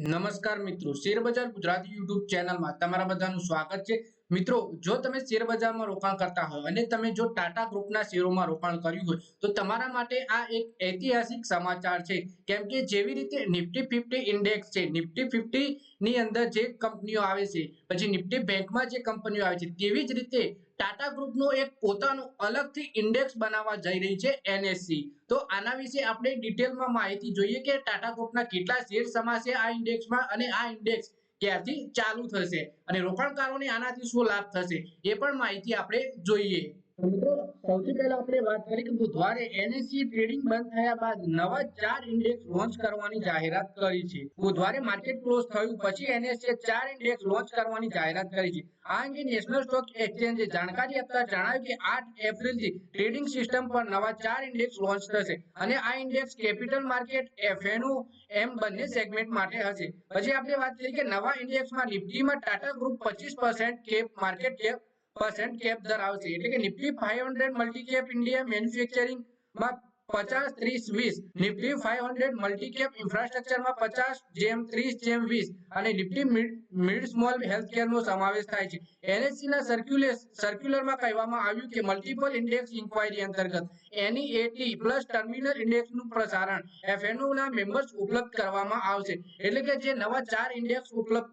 નમસ્કાર મિત્રો શેરબજાર ગુજરાતી યુટ્યુબ ચેનલમાં તમારા બધાનું સ્વાગત છે. મિત્રો, જો તમે શેરબજારમાં રોકાણ કરતા હોય અને તમે જો ટાટા ગ્રુપના શેરોમાં રોકાણ કર્યું હોય, તો તમારા માટે આ એક ઐતિહાસિક સમાચાર છે. કેમ કે જેવી રીતે નિફ્ટી ફિફ્ટી ઇન્ડેક્સ છે, નિફ્ટી ફિફ્ટી ની અંદર જે કંપનીઓ આવે છે, પછી નિફ્ટી બેંકમાં જે કંપનીઓ આવે છે, તેવી જ રીતે ટાટા ગ્રુપનો એક પોતાનો અલગથી ઇન્ડેક્સ બનાવવા જઈ રહી છે એનએસસી. તો આના વિશે આપણે ડિટેલમાં માહિતી જોઈએ કે ટાટા ગ્રુપના કેટલા શેર સમાશે આ ઇન્ડેક્સમાં અને આ ઇન્ડેક્સ ક્યારથી ચાલુ થશે અને રોકાણકારોને આનાથી શું લાભ થશે એ પણ માહિતી આપણે જોઈએ. મિત્રો, સૌથી પહેલા આપણે વાત કરી કે બુધવારે એનએસસી ટ્રેડિંગ બંધ થયા બાદ નવા ચાર ઇન્ડેક્સ લોન્ચ કરવાની જાહેરાત કરી છે. બુધવારે માર્કેટ ક્લોઝ થયું, પછી એનએસસી ચાર ઇન્ડેક્સ લોન્ચ કરવાની જાહેરાત કરી છે. આ અંગે નેશનલ સ્ટોક એક્સચેન્જે જાણકારી આપતા જણાવ્યું કે આઠ એપ્રિલથી ટ્રેડિંગ સિસ્ટમ પર નવા ચાર ઇન્ડેક્સ લોન્ચ થશે અને આ ઇન્ડેક્સ કેપિટલ માર્કેટ એફએનઓ એમ બંને સેગમેન્ટ માટે હશે. પછી આપણે વાત કરીએ કે નવા ઇન્ડેક્સમાં નિફ્ટીમાં ટાટા ગ્રુપ પચીસ cap market cap percent cap ધરાવશે એટલે કે Nifty five multi cap India મેન્યુફેક્ચરિંગમાં પચાસ, ત્રીસ, વીસ. નિફ્ટી ફાઈવ હંડ્રેડ મલ્ટીકેપ ઇન્ફ્રાસ્ટ્રક્ચરમાં પચાસ, જેમ ત્રીસ, જેમ વીસ. અને નિફ્ટી મિડ સ્મોલ હેલ્થકેર નો સમાવેશ થાય છે. એનએસસી ના સર્ક્યુલેસ સર્ક્યુલરમાં કહેવામાં આવ્યું કે મલ્ટિપલ ઇન્ડેક્સ ઇન્ક્વાયરી અંતર્ગત એનઈએટી પ્લસ ટર્મિનલ ઇન્ડેક્સનું પ્રસારણ એફએનઓ ના મેમ્બર્સ ઉપલબ્ધ કરવામાં આવશે. એટલે કે જે નવા ચાર ઇન્ડેક્સ ઉપલબ્ધ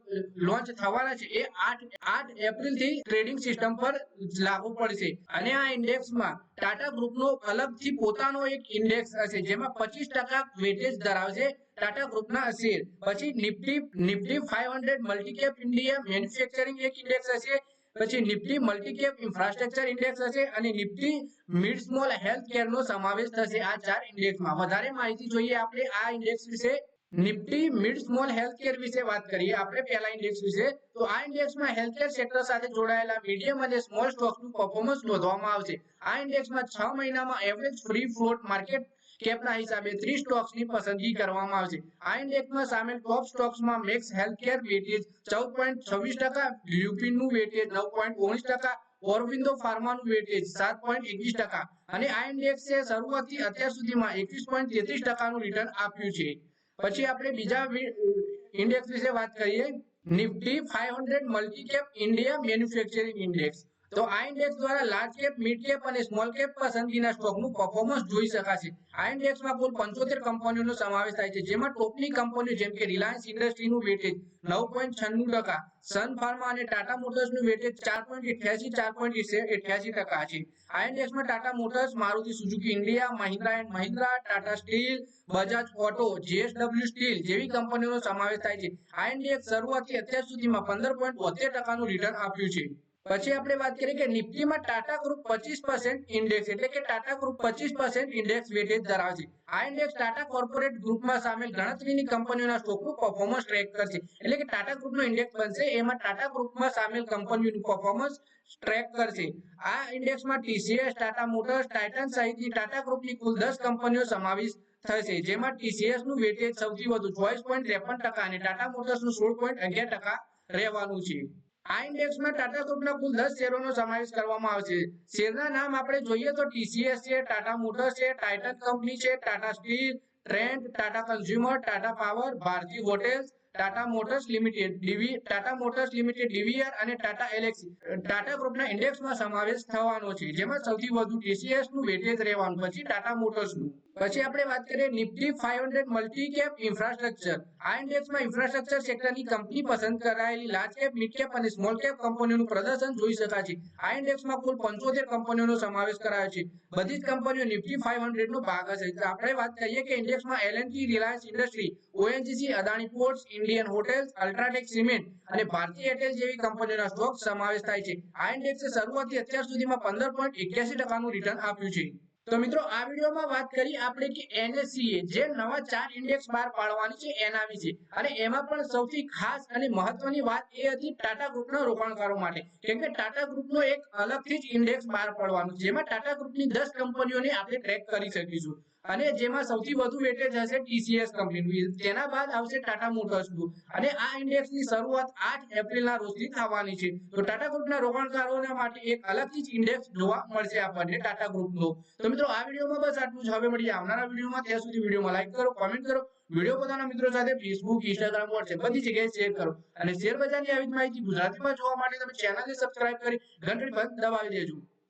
લોન્ચ થવાના છે, એ આઠ આઠ એપ્રિલથી ટ્રેડિંગ સિસ્ટમ પર લાગુ પડશે. અને આ ઇન્ડેક્સમાં ટાટા ગ્રુપનો અલગથી પોતાનો એક ઇન્ડેક્સ હશે, જેમાં પચીસ ટકા વેટેજ ધરાવશે ટાટા ગ્રુપના શેર. પછી Nifty Nifty five hundred multicap India manufacturing એક ઇન્ડેક્સ હશે, પછી નિફ્ટી મલ્ટીકેપ ઇન્ફ્રાસ્ટ્રક્ચર ઇન્ડેક્સ હશે અને નિફ્ટી મિડ સ્મોલ હેલ્થ કેરનો સમાવેશ થશે આ ચાર ઇન્ડેક્સમાં વધારે માહિતી જોઈએ આપણે આ ઇન્ડેક્સ વિશે નિફ્ટી મિડ સ્મોલ હેલ્થકેર વિશે વાત કરીએ, આપણે પહેલા ઇન્ડેક્સ વિશે. તો આ ઇન્ડેક્સમાં હેલ્થકેર સેક્ટર સાથે જોડાયેલા મીડિયમ અને સ્મોલ સ્ટોક્સનું પરફોર્મન્સ નોંધવામાં આવશે. આ ઇન્ડેક્સમાં છ મહિનામાં એવરેજ ફ્રી ફ્લોટ માર્કેટ કેપના હિસાબે 30 સ્ટોક્સની પસંદગી કરવામાં આવશે. આ ઇન્ડેક્સમાં સામેલ ટોપ સ્ટોક્સમાં મેક્સ હેલ્થકેર વેટેજ 14.26% લ્યુપિનનું વેટેજ 9.19% ઓરવિંદો ફાર્માનું વેટેજ 7.21% અને આ ઇન્ડેક્સે શરૂઆતથી અત્યાર સુધીમાં 21.33% ટકાનું રિટર્ન આપ્યું છે. પછી આપણે બીજા ઇન્ડેક્સ વિશે વાત કરીએ. Nifty 500 multi cap India manufacturing index તો આ ઇન્ડેક્સ દ્વારા લાર્જ કેપ મિડ કેપ અને સ્મોલ કેપ પસંદગીના સ્ટોકનું પરફોર્મન્સ જોઈ શકાશે. આ ઇન્ડેક્સમાં કુલ 75 કંપનીઓનો સમાવેશ થાય છે, જેમાં ટોપની કંપનીઓ જેમ કે રિલાયન્સ ઇન્ડસ્ટ્રીનું વેટેજ 9.96% સન ફાર્મા અને ટાટા મોટર્સનું વેટેજ 4.88 4.88% છે. આ ઇન્ડેક્સમાં Tata motors, Maruti Suzuki India, Mahindra and Mahindra, Tata steel, Bajaj auto, JSW steel જેવી કંપનીઓનો સમાવેશ થાય છે. આ ઇન્ડેક્સ શરૂઆતથી અત્યાર સુધીમાં 15.72% ટકાનું રિટર્ન આપ્યું છે. પછી આપણે વાત કરીએ કે નિફ્ટીમાં ટાટા ગ્રુપ 25% ઇન્ડેક્સ એટલે કે ટાટા ગ્રુપ 25% ઇન્ડેક્સ વેટેજ ધરાવે છે. આ ઇન્ડેક્સ ટાટા કોર્પોરેટ ગ્રુપમાં સામેલ ગણતરીની કંપનીઓના સ્ટોકનું પરફોર્મન્સ ટ્રેક કરશે. એટલે કે ટાટા ગ્રુપનો ઇન્ડેક્સ બનશે, એમાં ટાટા ગ્રુપમાં સામેલ કંપનીઓનું પરફોર્મન્સ ટ્રેક કરશે. આ ઇન્ડેક્સમાં ટીસીએસ ટાટા મોટર્સ ટાઇટન સહિતની ટાટા ગ્રુપની કુલ દસ કંપનીઓ સમાવેશ થશે, જેમાં ટીસીએસનું વેટેજ સૌથી વધુ 24.53% અને ટાટા મોટર્સનું 16.11% રહેવાનું છે. આ ઇન્ડેક્સમાં ટાટા ગ્રુપના કુલ દસ શેરોનો સમાવેશ કરવામાં આવશે શેરના નામ આપણે જોઈએ તો ટીસીએસ છે, ટાટા મોટર્સ છે, ટાઇટન કંપની છે, Tata steel Trent Tata consumer, Tata power, Bharti hotels, Tata motors limited, DV, Tata motors limited, DVR અને ટાટા એલેક્સી. ટાટા ગ્રુપના ઇન્ડેક્સમાં સમાવેશ થવાનો છે, જેમાં સૌથી વધુ ટીસીએસનું વેટેજ રહેવાનું, પછી ટાટા મોટર્સનું પછી આપણે વાત કરીએ નિફ્ટી 500 મલ્ટી કેપ ઇન્ફ્રાસ્ટ્રક્ચર આ ઇન્ડેક્સમાં ઇન્ફ્રાસ્ટ્રક્ચર સેક્ટરની કંપની પસંદ કરાયેલી લાર્જ કેપ મિડ કેપ અને સ્મોલ કેપ કંપનીઓનું પ્રદર્શન જોઈ શકાય છે. આ ઇન્ડેક્સમાં કુલ 75 કંપનીઓનો સમાવેશ કરાયો છે. બધી જ કંપનીઓ નિફ્ટી ફાઈવ હંડ્રેડનો ભાગ હશે. આપણે વાત કરીએ કે ઇન્ડેક્સમાં LNT Reliance industry ONGC Adani ports Indian hotels UltraTech cement અને ભારતીય એરટેલ જેવી કંપનીઓના સ્ટોક સમાવેશ થાય છે. આ ઇન્ડેક્સે શરૂઆતથી અત્યાર સુધીમાં 15.81% ટકાનું રિટર્ન આપ્યું છે. તો મિત્રો, આ વિડીયોમાં વાત કરી આપણે કે એનએસસીએ જે નવા ચાર ઇન્ડેક્સ બહાર પાડવાની છે એના વિશે અને એમાં પણ સૌથી ખાસ અને મહત્વની વાત એ હતી ટાટા ગ્રુપના રોકાણકારો માટે. કેમ કે ટાટા ગ્રુપનો એક અલગથી જ ઇન્ડેક્સ બહાર પાડવાનું જેમાં ટાટા ગ્રુપની દસ કંપનીઓને આપણે ટ્રેક કરી શકીશું. અને જેમાં સૌથી વધુ વેટેજ હશે ટીસીએસ કંપની તેના બાદ આવશે ટાટા મોટર્સનું. અને આ ઇન્ડેક્સની શરૂઆત આઠ એપ્રિલના રોજથી થવાની છે. તો ટાટા ગ્રુપના રોકાણકારોના માટે એક અલગથી જ ઇન્ડેક્સ જોવા મળશે આપણને ટાટા ગ્રુપનો તો મિત્રો, આ વિડીયોમાં બસ આટલું જ. હવે મળીએ આવનારા વિડીયોમાં. ત્યાં સુધી વિડીયોમાં લાઈક કરો કોમેન્ટ કરો. વીડિયો પોતાના મિત્રો સાથે ફેસબુક ઇન્સ્ટાગ્રામ વોટ્સએપ બધી જગ્યાએ શેર કરો. અને શેર બજારની આવી માહિતી ગુજરાતીમાં જોવા માટે તમે ચેનલને સબસ્ક્રાઇબ કરી ઘંટડી બંધ દબાવી દેજો.